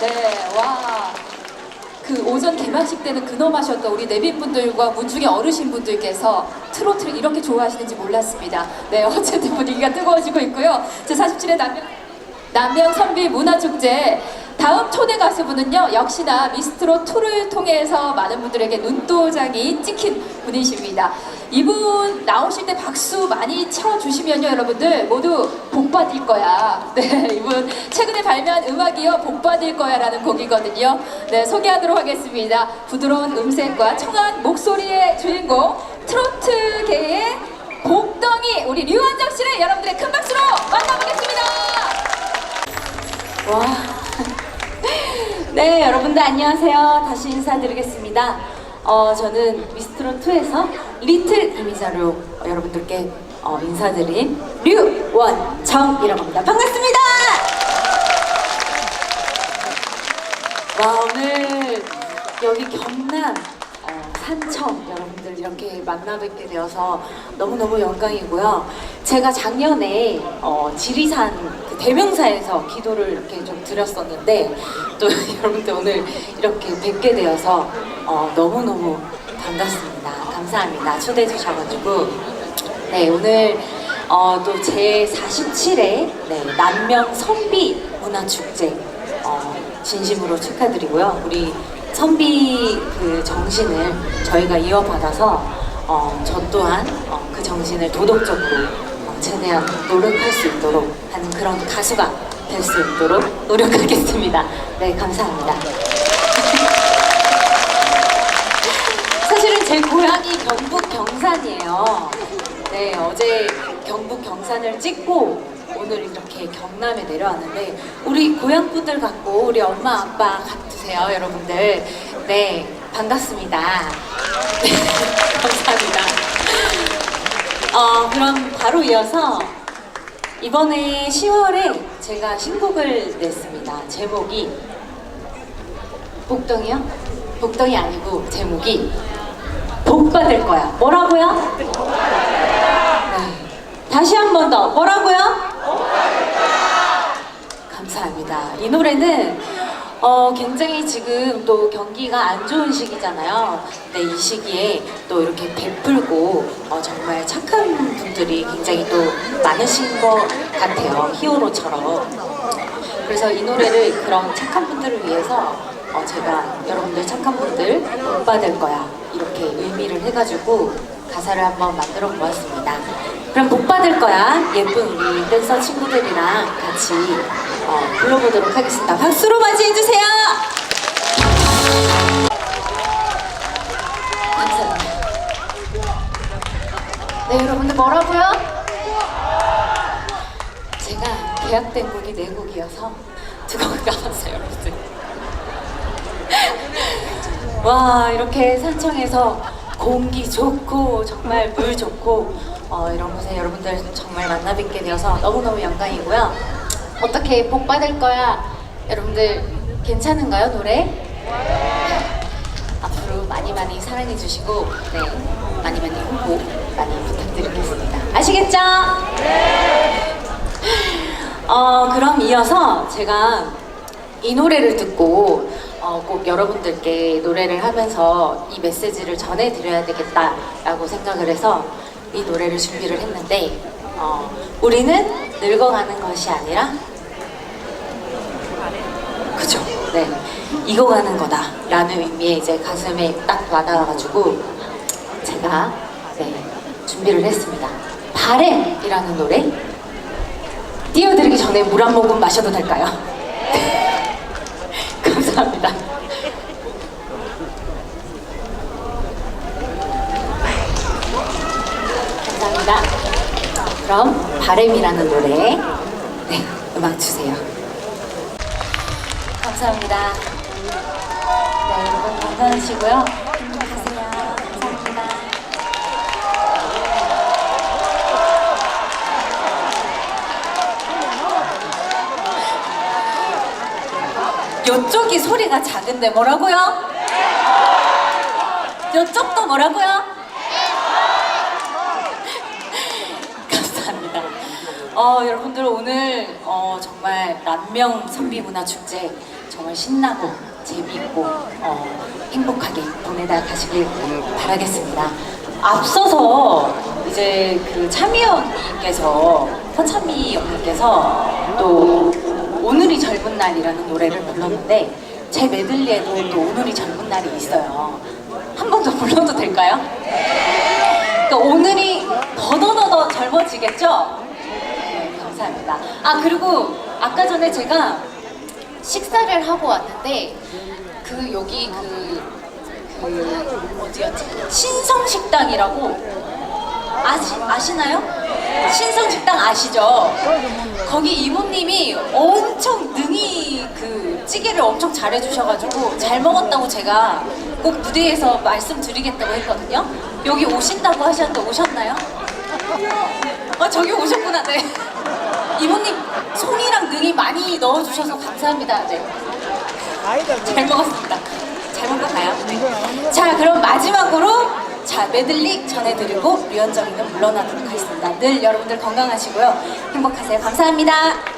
네, 와. 그 오전 개막식 때는 근엄하셨던 우리 내빈분들과 문중의 어르신분들께서 트로트를 이렇게 좋아하시는지 몰랐습니다. 네, 어쨌든 분위기가 뜨거워지고 있고요. 제47회 남명, 남명 선비 문화축제 다음 초대 가수분은요 역시나 미스트로 2를 통해서 많은 분들에게 눈도장이 찍힌 분이십니다. 이분 나오실 때 박수 많이 쳐주시면요 여러분들 모두 복 받을 거야. 네 이분 최근에 발매한 음악이요 복 받을 거야라는 곡이거든요. 네 소개하도록 하겠습니다. 부드러운 음색과 청한 목소리의 주인공 트로트계의 복덩이 우리 류한정 씨를 여러분들의 큰 박수로 만나보겠습니다. 와. 네, 여러분들 안녕하세요. 다시 인사드리겠습니다. 어, 저는 미스트롯 2에서 리틀 이미자로 어, 여러분들께 어, 인사드린 류원정이라고 합니다. 반갑습니다. 와, 오늘 여기 경남 어, 산청 여러분들 이렇게 만나 뵙게 되어서 너무너무 영광이고요. 제가 작년에 어, 지리산 그 대명사에서 기도를 이렇게 좀 드렸었는데 또 여러분들 오늘 이렇게 뵙게 되어서 어, 너무너무 반갑습니다. 감사합니다. 초대해 주셔가지고 네 오늘 어, 또제 47회 네, 남명 선비 문화축제 어, 진심으로 축하드리고요. 우리 선비 그 정신을 저희가 이어받아서 어, 저 또한 어, 그 정신을 도덕적으로 어, 최대한 노력할 수 있도록 하는 그런 가수가 될 수 있도록 노력하겠습니다. 네, 감사합니다. 사실은 제 고향이 경북 경산이에요. 네, 어제 경북 경산을 찍고 오늘 이렇게 경남에 내려왔는데 우리 고향 분들 같고 우리 엄마 아빠 같으세요, 여러분들. 네, 반갑습니다. 네, 감사합니다. 어, 그럼 바로 이어서 이번에 10월에 제가 신곡을 냈습니다. 제목이 복덩이요? 복덩이 아니고 제목이 복 받을 거야. 뭐라고요? 네. 다시 한 번 더. 뭐라고요? 감사합니다. 이 노래는 어, 굉장히 지금 또 경기가 안 좋은 시기잖아요. 근데 이 시기에 또 이렇게 베풀고 어, 정말 착한 분들이 굉장히 또 많으신 것 같아요. 히어로처럼. 그래서 이 노래를 그런 착한 분들을 위해서 어, 제가 여러분들 착한 분들 복 받을 거야 이렇게 의미를 해가지고 가사를 한번 만들어 보았습니다. 그럼 복 받을 거야 예쁜 우리 댄서 친구들이랑 같이 어, 불러보도록 하겠습니다. 박수로 맞이해 주세요. 감사합니다. 네 여러분들 뭐라고요? 제가 계약된 곡이 네 곡이어서 두 곡을 까봤어요 여러분들 와 이렇게 산청에서 공기 좋고 정말 물 좋고 어, 이런 곳에 여러분들 정말 만나 뵙게 되어서 너무너무 영광이고요 어떻게 복 받을 거야 여러분들 괜찮은가요 노래? 앞으로 많이 많이 사랑해 주시고 네 많이 많이 홍보 많이 부탁드리겠습니다 아시겠죠? 어, 그럼 이어서 제가 이 노래를 듣고 어, 꼭 여러분들께 노래를 하면서 이 메시지를 전해드려야 되겠다라고 생각을 해서 이 노래를 준비를 했는데 어, 우리는 늙어가는 것이 아니라 그죠? 네 익어가는 거다라는 의미의 이제 가슴에 딱 와닿아가지고 제가 네, 준비를 했습니다. 바램이라는 노래 띄워드리기 전에 물 한 모금 마셔도 될까요? 감사합니다. 감사합니다. 그럼 바램이라는 노래 네 음악 주세요. 감사합니다. 네 여러분 건강하시고요. 요쪽이 소리가 작은데 뭐라고요? 요쪽도 뭐라고요? 감사합니다. 어, 여러분들 오늘 어, 어, 정말 남명 선비문화 축제 정말 신나고 재미있고 어, 행복하게 보내다 가시길 바라겠습니다. 앞서서 이제 그 참이 언니께서 서참이 언니께서 또 오늘이 젊은 날이라는 노래를 불렀는데 제 메들리에도 또 오늘이 젊은 날이 있어요. 한 번 더 불러도 될까요? 그러니까 오늘이 더더더더 젊어지겠죠? 네, 감사합니다. 아 그리고 아까 전에 제가 식사를 하고 왔는데 그 여기 그, 그 어디였지? 신성식당이라고 아시, 아시나요? 신성식당 아시죠? 거기 이모님이 엄청 능히 그 찌개를 엄청 잘해주셔가지고 잘 먹었다고 제가 꼭 무대에서 말씀드리겠다고 했거든요. 여기 오신다고 하셨는데 오셨나요? 아 저기 오셨구나. 네. 이모님 송이랑 능이 많이 넣어주셔서 감사합니다. 네. 잘 먹었습니다. 잘 먹고 가요. 네. 자, 그럼 마지막으로 자 메들리 전해드리고 류현정이는 물러나도록 하겠습니다. 늘 여러분들 건강하시고요. 행복하세요. 감사합니다.